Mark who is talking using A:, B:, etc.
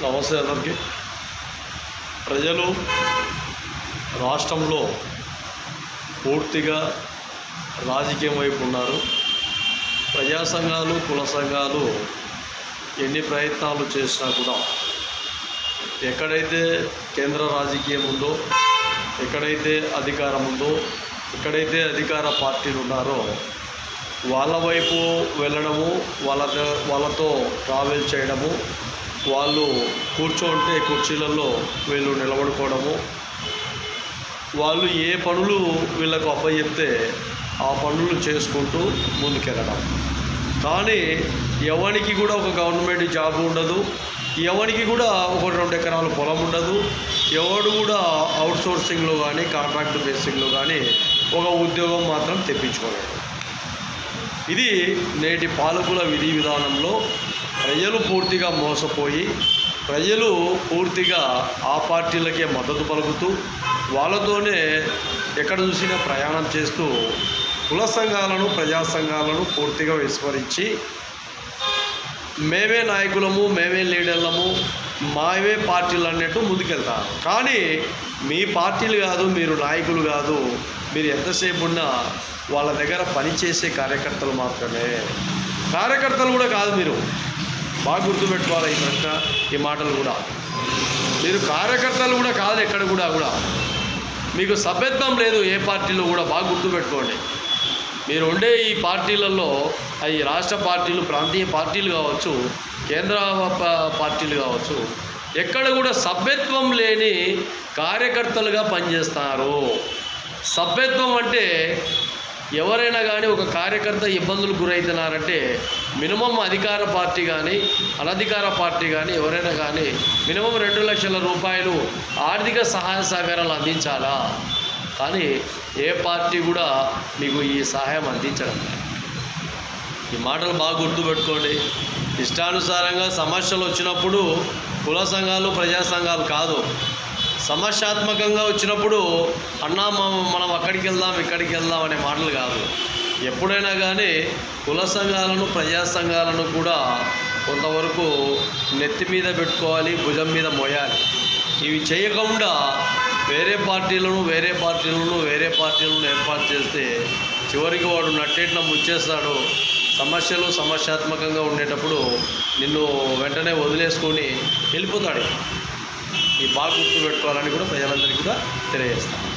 A: నమస్తే అందరికీ ప్రజలు రాష్ట్రంలో పూర్తిగా రాజకీయం వైపు ఉన్నారు. ప్రజా సంఘాలు కుల సంఘాలు ఎన్ని ప్రయత్నాలు చేసినా కూడా ఎక్కడైతే కేంద్ర రాజకీయం ఉందో ఎక్కడైతే అధికారం ఉందో ఎక్కడైతే అధికార పార్టీలు ఉన్నారో వాళ్ళ వైపు వెళ్ళడము వాళ్ళ వాళ్ళతో ట్రావెల్ చేయడము వాళ్ళు కూర్చోంటే కుర్చీలలో వీళ్ళు నిలబడుకోవడము. వాళ్ళు ఏ పనులు వీళ్ళకు అప్పచెప్తే ఆ పనులు చేసుకుంటూ ముందుకెళ్ళడం. కానీ ఎవరికి కూడా ఒక గవర్నమెంట్ జాబ్ ఉండదు. ఎవరికి కూడా ఒక రెండు ఎకరాల పొలం ఉండదు. ఎవడు కూడా అవుట్ సోర్సింగ్లో కానీ కాంట్రాక్ట్ బేసింగ్లో కానీ ఒక ఉద్యోగం మాత్రం తెప్పించుకోలేడు ఇది నేటి పాలకుల విధి విధానంలో ప్రజలు పూర్తిగా మోసపోయి ప్రజలు పూర్తిగా ఆ పార్టీలకే మద్దతు పలుకుతూ వాళ్ళతోనే ఎక్కడ చూసినా ప్రయాణం చేస్తూ కుల సంఘాలను ప్రజా సంఘాలను పూర్తిగా విస్మరించి మేమే నాయకులము మేమే లీడర్లము మావే పార్టీలు అన్నట్టు ముందుకెళ్తారు కానీ మీ పార్టీలు కాదు మీరు నాయకులు కాదు మీరు ఎంతసేపు ఉన్నా వాళ్ళ దగ్గర పనిచేసే కార్యకర్తలు మాత్రమే. కార్యకర్తలు కూడా కాదు మీరు. బాగా గుర్తుపెట్టుకోవాలి ఈ ప్రశ్న ఈ మాటలు కూడా. మీరు కార్యకర్తలు కూడా కాదు ఎక్కడ కూడా కూడా. మీకు సభ్యత్వం లేదు ఏ పార్టీలో కూడా బాగా గుర్తుపెట్టుకోండి. మీరు ఉండే ఈ పార్టీలలో అవి రాష్ట్ర పార్టీలు ప్రాంతీయ పార్టీలు కావచ్చు కేంద్ర ప- పార్టీలు కావచ్చు ఎక్కడ కూడా సభ్యత్వం లేని కార్యకర్తలుగా పనిచేస్తారు. సభ్యత్వం అంటే ఎవరైనా కానీ ఒక కార్యకర్త ఇబ్బందులు గురవుతున్నారంటే మినిమం అధికార పార్టీ కానీ అనధికార పార్టీ కానీ ఎవరైనా కానీ మినిమం రెండు లక్షల రూపాయలు ఆర్థిక సహాయ సహకారాలు అందించాలా? కానీ ఏ పార్టీ కూడా మీకు ఈ సహాయం అందించడం ఈ మాటలు బాగా గుర్తుపెట్టుకోండి. ఇష్టానుసారంగా సమస్యలు వచ్చినప్పుడు కుల సంఘాలు ప్రజా సంఘాలు కాదు. సమస్యాత్మకంగా వచ్చినప్పుడు అన్నా మ- మనం అక్కడికి వెళ్దాం ఇక్కడికి వెళ్దాం అనే మాటలు కాదు. ఎప్పుడైనా కానీ కుల సంఘాలను ప్రజా సంఘాలను కూడా కొంతవరకు నెత్తి మీద పెట్టుకోవాలి భుజం మీద మోయాలి. ఇవి చేయకుండా వేరే పార్టీలను వేరే పార్టీలను వేరే పార్టీలను ఏర్పాటు చేస్తే చివరికి వాడు నట్టేట్న ముచ్చేస్తాడు సమస్యలు సమస్యాత్మకంగా ఉండేటప్పుడు నిన్ను వెంటనే వదిలేసుకొని వెళ్ళిపోతాడు. ఈ బాగా గుర్తుపెట్టుకోవాలని కూడా ప్రజలందరికీ కూడా తెలియజేస్తాను